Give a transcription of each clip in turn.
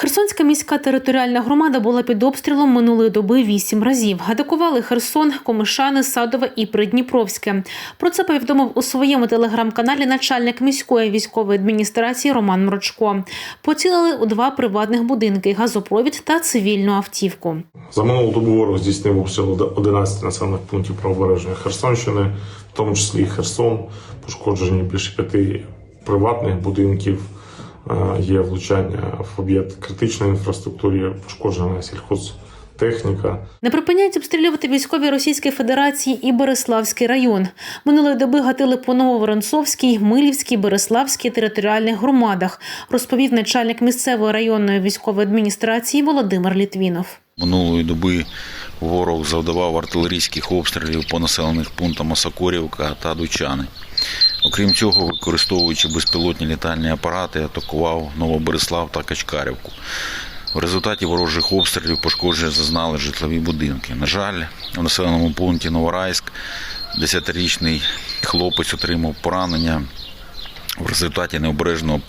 Херсонська міська територіальна громада була під обстрілом минулої доби вісім разів. Атакували Херсон, Комишани, Садове і Придніпровське. Про це повідомив у своєму телеграм-каналі начальник міської військової адміністрації Роман Мрочко. Поцілили у два приватних будинки, газопровід та цивільну автівку. За минулу добу ворог здійснив обстріл 11 населених пунктів правобережної Херсонщини, в тому числі і Херсон, пошкоджені більше п'яти приватних будинків. Е, Є влучання в об'єкт критичної інфраструктури, пошкоджена сільхозтехніка. Не припиняють обстрілювати військові Російської Федерації і Береславський район. Минулої доби гатили по Нововоронцовській, Милівській, Береславській територіальних громадах, розповів начальник місцевої районної військової адміністрації Володимир Літвінов. Минулої доби ворог завдавав артилерійських обстрілів по населених пунктам Осокорівка та Дучани. Окрім цього, використовуючи безпілотні літальні апарати, атакував Новобереслав та Качкарівку. В результаті ворожих обстрілів пошкодження зазнали житлові будинки. На жаль, у населеному пункті Новорайськ 10-річний хлопець отримав поранення в результаті необережного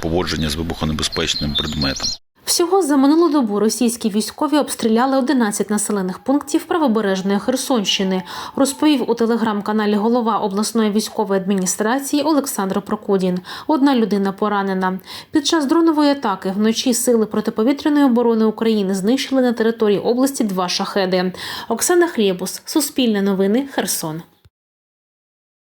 поводження з вибухонебезпечним предметом. Всього за минулу добу російські військові обстріляли 11 населених пунктів правобережної Херсонщини, розповів у телеграм-каналі голова обласної військової адміністрації Олександр Прокудін. Одна людина поранена. Під час дронової атаки вночі сили протиповітряної оборони України знищили на території області два шахеди. Оксана Хлєбус, Суспільне новини, Херсон.